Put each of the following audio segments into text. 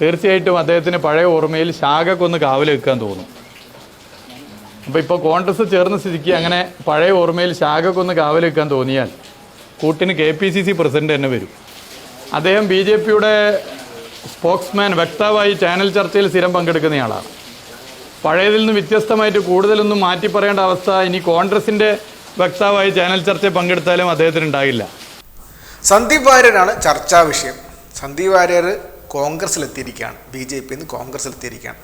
തീർച്ചയായിട്ടും അദ്ദേഹത്തിന് പഴയ ഓർമ്മയിൽ ശാഖക്കൊന്ന് കാവൽ വെക്കാൻ തോന്നും. അപ്പോൾ ഇപ്പോൾ കോൺഗ്രസ് ചേർന്ന സ്ഥിതിക്ക് അങ്ങനെ പഴയ ഓർമ്മയിൽ ശാഖക്കൊന്ന് കാവൽ വെക്കാൻ തോന്നിയാൽ കൂട്ടിന് K P C C president തന്നെ വരും. അദ്ദേഹം ബി ജെ പിയുടെ സ്പോക്സ്മാൻ വക്താവായി ചാനൽ ചർച്ചയിൽ സ്ഥിരം പങ്കെടുക്കുന്നയാളാണ്. പഴയതിൽ നിന്ന് വ്യത്യസ്തമായിട്ട് കൂടുതലൊന്നും മാറ്റി പറയേണ്ട അവസ്ഥ ഇനി കോൺഗ്രസിന്റെ വക്താവായി ചാനൽ ചർച്ചയിൽ പങ്കെടുത്താലും അദ്ദേഹത്തിന് ഉണ്ടാകില്ല. സന്ദീപ് വാര്യരാണ് ചർച്ചാ വിഷയം. സന്ദീപ് വാര്യർ കോൺഗ്രസിലെത്തിയിരിക്കുകയാണ് ബി ജെ പി ഇന്ന് കോൺഗ്രസ്സിലെത്തിയിരിക്കുകയാണ്.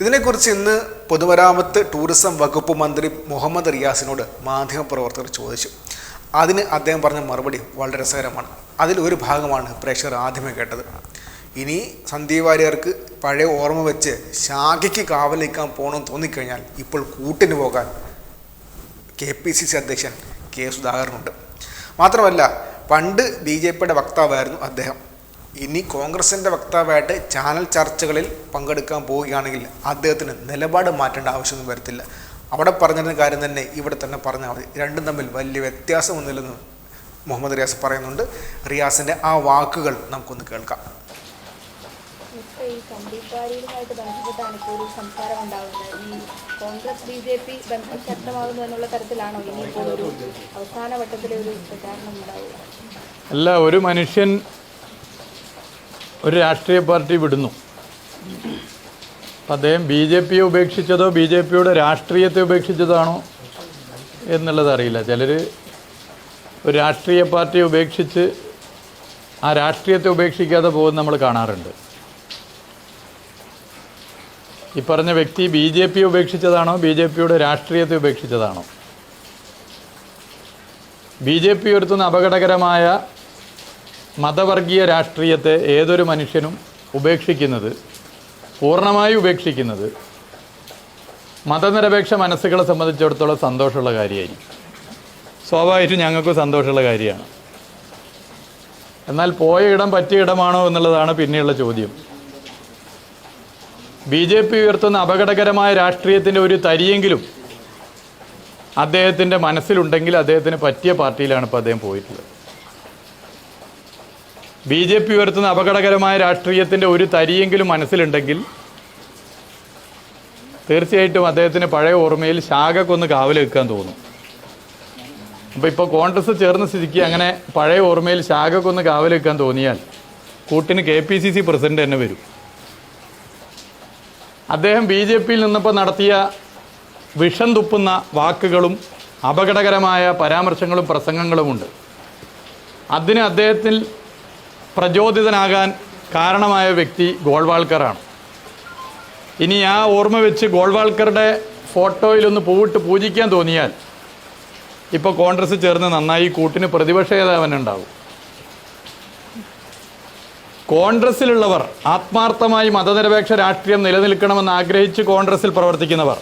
ഇതിനെക്കുറിച്ച് ഇന്ന് പൊതുമരാമത്ത് ടൂറിസം വകുപ്പ് മന്ത്രി മുഹമ്മദ് റിയാസിനോട് മാധ്യമപ്രവർത്തകർ ചോദിച്ചു. അതിന് അദ്ദേഹം പറഞ്ഞ മറുപടി വളരെ രസകരമാണ്. അതിൽ ഒരു ഭാഗമാണ് പ്രേക്ഷകർ ആദ്യമേ കേട്ടത്. ഇനി സന്ദീപ് വാര്യർക്ക് പഴയ ഓർമ്മ വെച്ച് ശാഖയ്ക്ക് കാവലിക്കാൻ പോകണമെന്ന് തോന്നിക്കഴിഞ്ഞാൽ ഇപ്പോൾ കൂട്ടിന് പോകാൻ കെ പി സി സി അധ്യക്ഷൻ കെ സുധാകരനുണ്ട്. മാത്രമല്ല പണ്ട് ബി ജെ പിയുടെ വക്താവായിരുന്നു അദ്ദേഹം. ഇനി കോൺഗ്രസിന്റെ വക്താവായിട്ട് ചാനൽ ചർച്ചകളിൽ പങ്കെടുക്കാൻ പോവുകയാണെങ്കിൽ അദ്ദേഹത്തിന് നിലപാട് മാറ്റേണ്ട ആവശ്യമൊന്നും വരത്തില്ല. അവിടെ പറഞ്ഞിരുന്ന കാര്യം തന്നെ ഇവിടെ തന്നെ പറഞ്ഞാൽ മതി. രണ്ടും തമ്മിൽ വലിയ വ്യത്യാസമൊന്നുമില്ലെന്ന് മുഹമ്മദ് റിയാസ് പറയുന്നുണ്ട്. റിയാസിന്റെ ആ വാക്കുകൾ നമുക്കൊന്ന് കേൾക്കാം. ഇപ്പോൾ ഈ സന്ദീപ് വാര്യരുമായിട്ട് ബന്ധപ്പെട്ടാണ് ഇപ്പോൾ ഒരു സംസാരം ഉണ്ടാകുന്നത് ഈ കോൺഗ്രസ് ബി ജെ പി ബന്ധം ശക്തമാകുന്നു എന്നുള്ള തരത്തിലാണോ ഇനിയിപ്പോൾ ഒരു അവസാന ഘട്ടത്തിലെ ഒരു പ്രചാരണം ഉണ്ടാവുക? അല്ല ഒരു മനുഷ്യൻ ഒരു രാഷ്ട്രീയ പാർട്ടി വിടുന്നു. അദ്ദേഹം ബി ജെ പിയെ ഉപേക്ഷിച്ചതോ ബി ജെ പിയുടെ രാഷ്ട്രീയത്തെ ഉപേക്ഷിച്ചതാണോ എന്നുള്ളത് അറിയില്ല. ചിലർ ഒരു രാഷ്ട്രീയ പാർട്ടിയെ ഉപേക്ഷിച്ച് ആ രാഷ്ട്രീയത്തെ ഉപേക്ഷിക്കാതെ പോകുന്ന നമ്മൾ കാണാറുണ്ട്. ഈ പറഞ്ഞ വ്യക്തി ബി ജെ പി ഉപേക്ഷിച്ചതാണോ ബി ജെ പിയുടെ രാഷ്ട്രീയത്തെ ഉപേക്ഷിച്ചതാണോ? ബി ജെ പി ഉയർത്തുന്ന അപകടകരമായ മതവർഗീയ രാഷ്ട്രീയത്തെ ഏതൊരു മനുഷ്യനും ഉപേക്ഷിക്കുന്നത് പൂർണമായി ഉപേക്ഷിക്കുന്നത് മതനിരപേക്ഷ മനസ്സുകളെ സംബന്ധിച്ചിടത്തോളം സന്തോഷമുള്ള കാര്യമായിരിക്കും. സ്വാഭാവികമായിട്ടും ഞങ്ങൾക്കും സന്തോഷമുള്ള കാര്യമാണ്. എന്നാൽ പോയ ഇടം പറ്റിയ ഇടമാണോ എന്നുള്ളതാണ് പിന്നെയുള്ള ചോദ്യം. ബി ജെ പി ഉയർത്തുന്ന അപകടകരമായ രാഷ്ട്രീയത്തിന്റെ ഒരു തരിയെങ്കിലും അദ്ദേഹത്തിന്റെ മനസ്സിലുണ്ടെങ്കിൽ അദ്ദേഹത്തിന് പറ്റിയ പാർട്ടിയിലാണ് ഇപ്പോൾ അദ്ദേഹം പോയിട്ടുള്ളത്. ബി ജെ പി ഉയർത്തുന്ന അപകടകരമായ രാഷ്ട്രീയത്തിന്റെ ഒരു തരിയെങ്കിലും മനസ്സിലുണ്ടെങ്കിൽ തീർച്ചയായിട്ടും അദ്ദേഹത്തിന് പഴയ ഓർമ്മയിൽ ശാഖക്കൊന്ന് കാവൽ വെക്കാൻ തോന്നും. അപ്പോൾ ഇപ്പോൾ കോൺഗ്രസ് ചേർന്ന സ്ഥിതിക്ക് അങ്ങനെ പഴയ ഓർമ്മയിൽ ശാഖക്കൊന്ന് കാവൽ വെക്കാൻ തോന്നിയാൽ കൂട്ടിന് K P C C president തന്നെ വരും. അദ്ദേഹം ബി ജെ പിയിൽ നിന്നപ്പോൾ നടത്തിയ വിഷം തുപ്പുന്ന വാക്കുകളും അപകടകരമായ പരാമർശങ്ങളും പ്രസംഗങ്ങളുമുണ്ട്. അതിന് അദ്ദേഹത്തിൽ പ്രചോദിതനാകാൻ കാരണമായ വ്യക്തി ഗോൾവാൾക്കറാണ്. ഇനി ആ ഓർമ്മ വെച്ച് ഗോൾവാൾക്കറുടെ ഫോട്ടോയിലൊന്ന് പൂവിട്ട് പൂജിക്കാൻ തോന്നിയാൽ ഇപ്പോൾ കോൺഗ്രസ് ചേർന്ന് നന്നായി കൂട്ടിന് പ്രതിപക്ഷ നേതാവൻ ഉണ്ടാവും. കോൺഗ്രസ്സിലുള്ളവർ ആത്മാർത്ഥമായി മതനിരപേക്ഷ രാഷ്ട്രീയം നിലനിൽക്കണമെന്ന് ആഗ്രഹിച്ച് കോൺഗ്രസ്സിൽ പ്രവർത്തിക്കുന്നവർ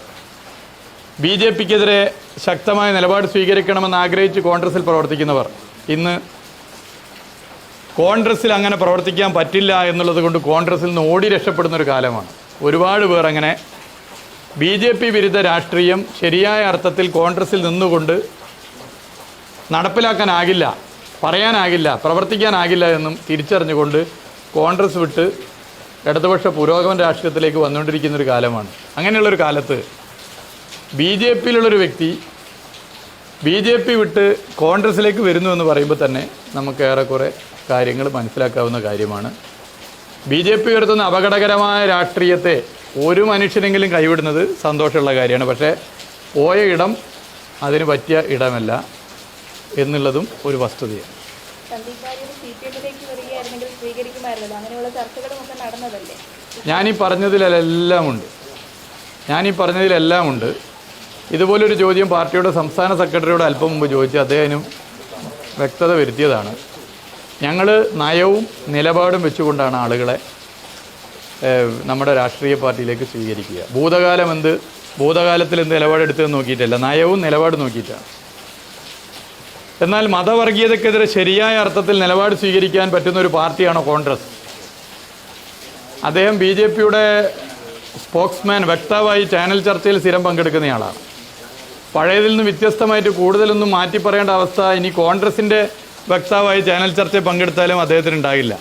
ബി ജെ പിക്കെതിരെ ശക്തമായ നിലപാട് സ്വീകരിക്കണമെന്ന് ആഗ്രഹിച്ച് കോൺഗ്രസ്സിൽ പ്രവർത്തിക്കുന്നവർ ഇന്ന് കോൺഗ്രസ്സിൽ അങ്ങനെ പ്രവർത്തിക്കാൻ പറ്റില്ല എന്നുള്ളത് കൊണ്ട് കോൺഗ്രസ്സിൽ നിന്ന് ഓടി രക്ഷപ്പെടുന്ന ഒരു കാലമാണ്. ഒരുപാട് പേർ അങ്ങനെ ബി ജെ പി വിരുദ്ധ രാഷ്ട്രീയം ശരിയായ അർത്ഥത്തിൽ കോൺഗ്രസ്സിൽ നിന്നുകൊണ്ട് നടപ്പിലാക്കാനാകില്ല പറയാനാകില്ല പ്രവർത്തിക്കാനാകില്ല എന്നും തിരിച്ചറിഞ്ഞുകൊണ്ട് കോൺഗ്രസ് വിട്ട് ഇടതുപക്ഷ പുരോഗമന രാഷ്ട്രീയത്തിലേക്ക് വന്നുകൊണ്ടിരിക്കുന്ന ഒരു കാലമാണ്. അങ്ങനെയുള്ളൊരു കാലത്ത് ബി ജെ പിയിലുള്ളൊരു വ്യക്തി ബി ജെ പി വിട്ട് കോൺഗ്രസിലേക്ക് വരുന്നു എന്ന് പറയുമ്പോൾ തന്നെ നമുക്ക് ഏറെക്കുറെ കാര്യങ്ങൾ മനസ്സിലാക്കാവുന്ന കാര്യമാണ്. ബി ജെ പി ഉയർത്തുന്ന അപകടകരമായ രാഷ്ട്രീയത്തെ ഒരു മനുഷ്യനെങ്കിലും കൈവിടുന്നത് സന്തോഷമുള്ള കാര്യമാണ്. പക്ഷേ പോയ ഇടം അതിന് പറ്റിയ ഇടമല്ല എന്നുള്ളതും ഒരു വസ്തുതയാണ്. ഞാനീ പറഞ്ഞതിലെല്ലാം ഉണ്ട്. ഞാനീ പറഞ്ഞതിലെല്ലാം ഉണ്ട്. ഇതുപോലൊരു ചോദ്യം പാർട്ടിയുടെ സംസ്ഥാന സെക്രട്ടറിയോട് അല്പം മുമ്പ് ചോദിച്ച് അദ്ദേഹം വ്യക്തത വരുത്തിയതാണ്. ഞങ്ങൾ നയവും നിലപാടും വെച്ചുകൊണ്ടാണ് ആളുകളെ നമ്മുടെ രാഷ്ട്രീയ പാർട്ടിയിലേക്ക് സ്വീകരിക്കുക. ഭൂതകാലം എന്ത് ഭൂതകാലത്തിൽ എന്ത് നിലപാടെടുത്തതെന്ന് നോക്കിയിട്ടല്ല നയവും നിലപാട് നോക്കിയിട്ടാണ്. എന്നാൽ മതവർഗീയതക്കെതിരെ ശരിയായ അർത്ഥത്തിൽ നിലപാട് സ്വീകരിക്കാൻ പറ്റുന്ന ഒരു പാർട്ടിയാണ് കോൺഗ്രസ്? അദ്ദേഹം ബി ജെ പിയുടെ സ്പോക്സ്മാൻ വ്യക്താവായി ചാനൽ ചർച്ചയിൽ സ്ഥിരം പങ്കെടുക്കുന്നയാളാണ് പഴയതിൽ നിന്ന് വ്യത്യസ്തമായിട്ട് കൂടുതലൊന്നും മാറ്റി പറയേണ്ട അവസ്ഥ ഇനി കോൺഗ്രസിന്റെ വക്താവായി ചാനൽ ചർച്ചയിൽ പങ്കെടുത്താലും അദ്ദേഹത്തിന് ഉണ്ടാകില്ല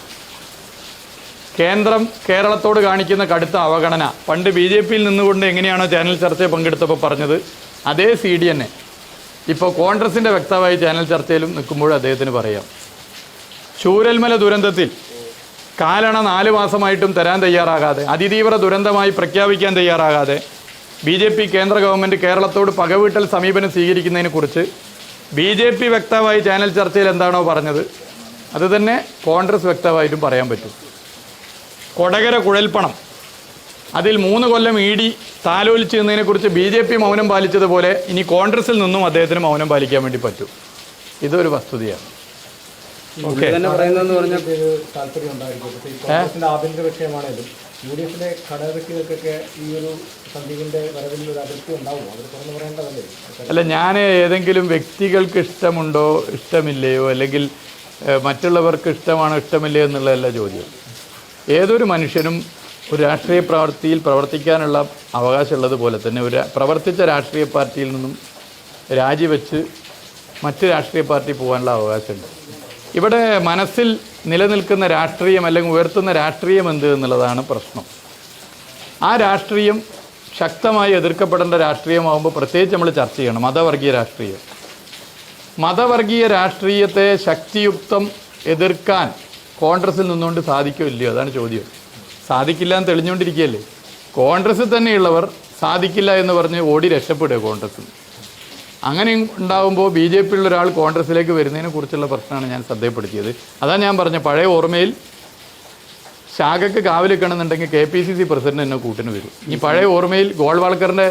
കേന്ദ്രം കേരളത്തോട് കാണിക്കുന്ന കടുത്ത അവഗണന. പണ്ട് ബി ജെ പിയിൽ നിന്നുകൊണ്ട് എങ്ങനെയാണോ ചാനൽ ചർച്ചയിൽ പങ്കെടുത്തപ്പോൾ പറഞ്ഞത്? അതേ സി ഡി എന്നെ ഇപ്പോൾ കോൺഗ്രസിന്റെ വ്യക്തമായി ചാനൽ ചർച്ചയിലും നിൽക്കുമ്പോഴും അദ്ദേഹത്തിന് പറയാം. ചൂരൽമല ദുരന്തത്തിൽ കാലണ നാല് മാസമായിട്ടും തരാൻ തയ്യാറാകാതെ അതിതീവ്ര ദുരന്തമായി പ്രഖ്യാപിക്കാൻ തയ്യാറാകാതെ ബി ജെ പി കേന്ദ്ര ഗവൺമെന്റ് കേരളത്തോട് പകവീട്ടൽ സമീപനം സ്വീകരിക്കുന്നതിനെക്കുറിച്ച് ബി ജെ പി വ്യക്തമായി ചാനൽ ചർച്ചയിൽ എന്താണോ പറഞ്ഞത് അതുതന്നെ കോൺഗ്രസ് വ്യക്തമായിട്ടും പറയാൻ പറ്റും. കൊടകര കുഴൽപ്പണം. അതിൽ മൂന്ന് കൊല്ലം ഇ ഡി താലോലിച്ച് നിന്നതിനെക്കുറിച്ച് ബി ജെ പി മൗനം പാലിച്ചതുപോലെ ഇനി കോൺഗ്രസിൽ നിന്നും അദ്ദേഹത്തിന് മൗനം പാലിക്കാൻ വേണ്ടി പറ്റും. ഇതൊരു വസ്തുതയാണ്. ഓക്കെ തന്നെ പറയുന്നതെന്ന് പറഞ്ഞാൽ ഒരു താല്പര്യം ഉണ്ടായിരിക്കും. ഈ കോൺഗ്രസിന്റെ ആഭ്യന്തര വിഷയമാണേലും യു ഡി എഫിലെ ഘടകകക്ഷികൾക്കൊക്കെ ഈ ഒരു സന്ദീപിന്റെ വരവിൽ ഒരു അതിർത്തി ഉണ്ടാവും. അവർ തുറന്നു പറയേണ്ടതല്ലേ? അല്ല ഞാൻ ഏതെങ്കിലും വ്യക്തികൾക്ക് ഇഷ്ടമുണ്ടോ ഇഷ്ടമില്ലയോ അല്ലെങ്കിൽ മറ്റുള്ളവർക്ക് ഇഷ്ടമാണോ ഇഷ്ടമില്ലയോ എന്നുള്ളതല്ല ചോദ്യം. ഏതൊരു മനുഷ്യനും ഒരു രാഷ്ട്രീയ പ്രവൃത്തിയിൽ പ്രവർത്തിക്കാനുള്ള അവകാശമുള്ളത് പോലെ തന്നെ ഒരു പ്രവർത്തിച്ച രാഷ്ട്രീയ പാർട്ടിയിൽ നിന്നും രാജിവെച്ച് മറ്റ് രാഷ്ട്രീയ പാർട്ടി പോകാനുള്ള അവകാശമുണ്ട്. ഇവിടെ മനസ്സിൽ നിലനിൽക്കുന്ന രാഷ്ട്രീയം അല്ലെങ്കിൽ ഉയർത്തുന്ന രാഷ്ട്രീയം എന്ത് എന്നുള്ളതാണ് പ്രശ്നം. ആ രാഷ്ട്രീയം ശക്തമായി എതിർക്കപ്പെടേണ്ട രാഷ്ട്രീയമാകുമ്പോൾ പ്രത്യേകിച്ച് നമ്മൾ ചർച്ച ചെയ്യണം മതവർഗീയ രാഷ്ട്രീയം. മതവർഗീയ രാഷ്ട്രീയത്തെ ശക്തിയുക്തം എതിർക്കാൻ കോൺഗ്രസിൽ നിന്നുകൊണ്ട് സാധിക്കോ ഇല്ലയോ അതാണ് ചോദ്യം. സാധിക്കില്ല എന്ന് തെളിഞ്ഞുകൊണ്ടിരിക്കുകയല്ലേ? കോൺഗ്രസ്സിൽ തന്നെയുള്ളവർ സാധിക്കില്ല എന്ന് പറഞ്ഞ് ഓടി രക്ഷപ്പെടുക കോൺഗ്രസിൽ അങ്ങനെ ഉണ്ടാകുമ്പോൾ ബി ജെ പിയിലുള്ള ഒരാൾ കോൺഗ്രസിലേക്ക് വരുന്നതിനെ കുറിച്ചുള്ള പ്രശ്നമാണ് ഞാൻ ശ്രദ്ധയപ്പെടുത്തിയത് അതാണ് ഞാൻ പറഞ്ഞ പഴയ ഓർമ്മയിൽ ശാഖയ്ക്ക് കാവലിക്കണമെന്നുണ്ടെങ്കിൽ K P C C president എന്നെ കൂട്ടിന് വരും. ഈ പഴയ ഓർമ്മയിൽ ഗോൾവാൾക്കറിന്റെ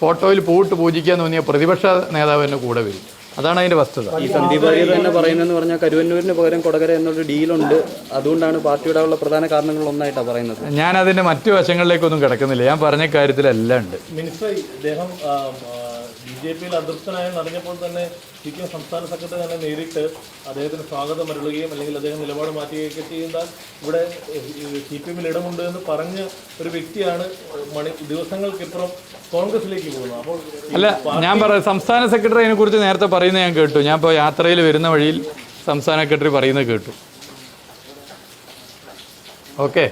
ഫോട്ടോയിൽ പൂവിട്ട് പൂജിക്കാൻ തോന്നിയ പ്രതിപക്ഷ നേതാവ് എന്നെ കൂടെ വരും. അതാണ് അതിന്റെ വസ്തുത. ഈ സന്ദീപ് വാര്യർ തന്നെ പറയുന്നതെന്ന് പറഞ്ഞാൽ കരുവന്നൂരിന് പകരം കൊടകര എന്നൊരു ഡീലുണ്ട്. അതുകൊണ്ടാണ് പാർട്ടിയുടെ ഉള്ള പ്രധാന കാരണങ്ങൾ ഒന്നായിട്ടാണ് പറയുന്നത്. ഞാൻ അതിന്റെ മറ്റു വശങ്ങളിലേക്കൊന്നും കിടക്കുന്നില്ല. ഞാൻ പറഞ്ഞ കാര്യത്തിലെല്ലാം ഉണ്ട്. ബി ജെ പിയിൽ അതൃപ്തനായെന്ന് അറിഞ്ഞപ്പോൾ തന്നെ സി പി എം സംസ്ഥാന സെക്രട്ടറി തന്നെ നേരിട്ട് അദ്ദേഹത്തിന് സ്വാഗതം അരുളുകയും അല്ലെങ്കിൽ അദ്ദേഹം നിലപാട് മാറ്റുകയൊക്കെ ചെയ്താൽ ഇവിടെ സി പി എമ്മിൽ ഇടമുണ്ട് എന്ന് പറഞ്ഞ ഒരു വ്യക്തിയാണ് മണി ദിവസങ്ങൾക്കിപ്പുറം കോൺഗ്രസിലേക്ക് പോകുന്നത്. അപ്പോൾ അല്ല ഞാൻ പറയാം സംസ്ഥാന സെക്രട്ടറി അതിനെ കുറിച്ച് നേരത്തെ പറയുന്നത് ഞാൻ കേട്ടു. ഞാൻ ഇപ്പോൾ യാത്രയിൽ വരുന്ന വഴിയിൽ സംസ്ഥാന സെക്രട്ടറി പറയുന്നത് കേട്ടു. ഓക്കെ.